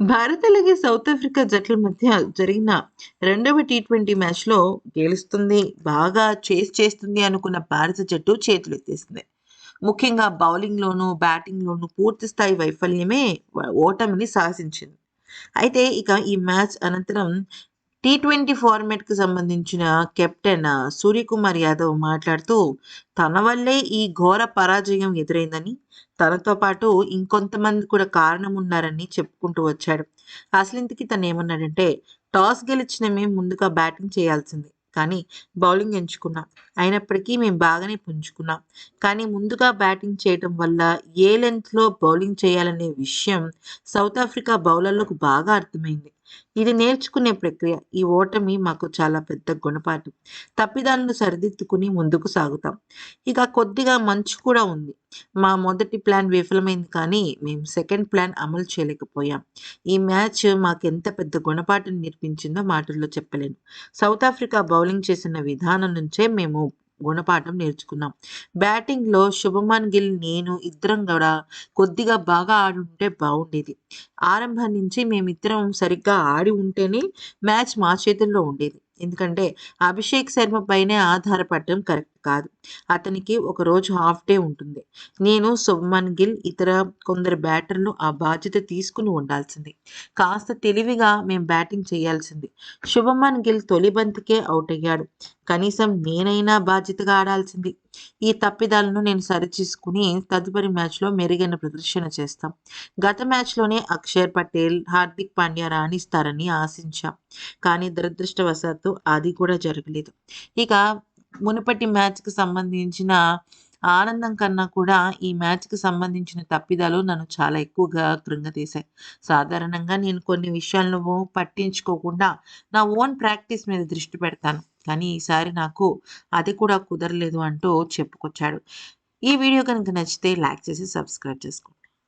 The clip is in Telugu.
భారత్ అలాగే సౌత్ ఆఫ్రికా జట్ల మధ్య జరిగిన రెండవ టీ ట్వంటీ మ్యాచ్లో గెలుస్తుంది బాగా చేస్ చేస్తుంది అనుకున్న భారత జట్టు చేతులెత్తేసింది ముఖ్యంగా బౌలింగ్లోనూ బ్యాటింగ్లోనూ పూర్తి స్థాయి వైఫల్యమే ఓటమిని సాధించింది. అయితే ఇక ఈ మ్యాచ్ అనంతరం టీ ట్వంటీ ఫార్మాట్కి సంబంధించిన కెప్టెన్ సూర్యకుమార్ యాదవ్ మాట్లాడుతూ తన వల్లే ఈ ఘోర పరాజయం ఎదురైందని తనతో పాటు ఇంకొంతమంది కూడా కారణం ఉన్నారని చెప్పుకుంటూ వచ్చాడు. అసలు ఇంతకీ తను ఏమన్నాడంటే టాస్ గెలిచిన మేము ముందుగా బ్యాటింగ్ చేయాల్సింది కానీ బౌలింగ్ ఎంచుకున్నాం. అయినప్పటికీ మేము బాగానే పుంజుకున్నాం. కానీ ముందుగా బ్యాటింగ్ చేయటం వల్ల ఏ లెంత్లో బౌలింగ్ చేయాలనే విషయం సౌత్ ఆఫ్రికా బౌలర్లకు బాగా అర్థమైంది. ఇది నేర్చుకునే ప్రక్రియ. ఈ ఓటమి మాకు చాలా పెద్ద గుణపాఠం. తప్పిదాలను సరిదిద్దుకుని ముందుకు సాగుతాం. ఇక కొద్దిగా మంచు కూడా ఉంది. మా మొదటి ప్లాన్ విఫలమైంది కానీ మేము సెకండ్ ప్లాన్ అమలు చేయలేకపోయాం. ఈ మ్యాచ్ మాకు ఎంత పెద్ద గుణపాఠం నేర్పించిందో మాటల్లో చెప్పలేను. సౌత్ ఆఫ్రికా బౌలింగ్ చేసిన విధానం నుంచే మేము గుణపాఠం నేర్చుకున్నాం. బ్యాటింగ్లో శుభమన్ గిల్ నేను ఇద్దరం కూడా కొద్దిగా బాగా ఆడి ఉంటే బాగుండేది ఆరంభం నుంచి మేమిద్దరం సరిగ్గా ఆడి ఉంటేనే మ్యాచ్ మా చేతుల్లో ఉండేది. ఎందుకంటే అభిషేక్ శర్మ పైనే ఆధారపడటం కరెక్ట్. కాదు. అతనికి ఒక రోజు హాఫ్ డే ఉంటుంది. నేను శుభమన్ గిల్ ఇతర కొందరు బ్యాటర్లు ఆ బాధ్యత తీసుకుని ఉండాల్సింది. కాస్త తెలివిగా మేము బ్యాటింగ్ చేయాల్సింది. శుభమన్ గిల్ తొలి బంతికే అవుట్ అయ్యాడు. కనీసం నేనైనా బాధ్యతగా ఆడాల్సింది. ఈ తప్పిదాలను నేను సరిచేసుకుని తదుపరి మ్యాచ్లో మెరుగైన ప్రదర్శన చేస్తాం. గత మ్యాచ్లోనే అక్షర్ పటేల్ హార్దిక్ పాండ్యా రాణిస్తారని ఆశించాం. కానీ దురదృష్టవశాత్తు అది కూడా జరగలేదు. ఇక మునుపటి మ్యాచ్కి సంబంధించిన ఆనందం కన్నా కూడా ఈ మ్యాచ్కి సంబంధించిన తప్పిదాలు నన్ను చాలా ఎక్కువగా కృంగతీశాయి సాధారణంగా నేను కొన్ని విషయాలను పట్టించుకోకుండా నా ఓన్ ప్రాక్టీస్ మీద దృష్టి పెడతాను. కానీ ఈసారి నాకు అది కూడా కుదరలేదు అంటూ చెప్పుకొచ్చాడు. ఈ వీడియో కనుక నచ్చితే లైక్ చేసి సబ్స్క్రైబ్ చేసుకోండి.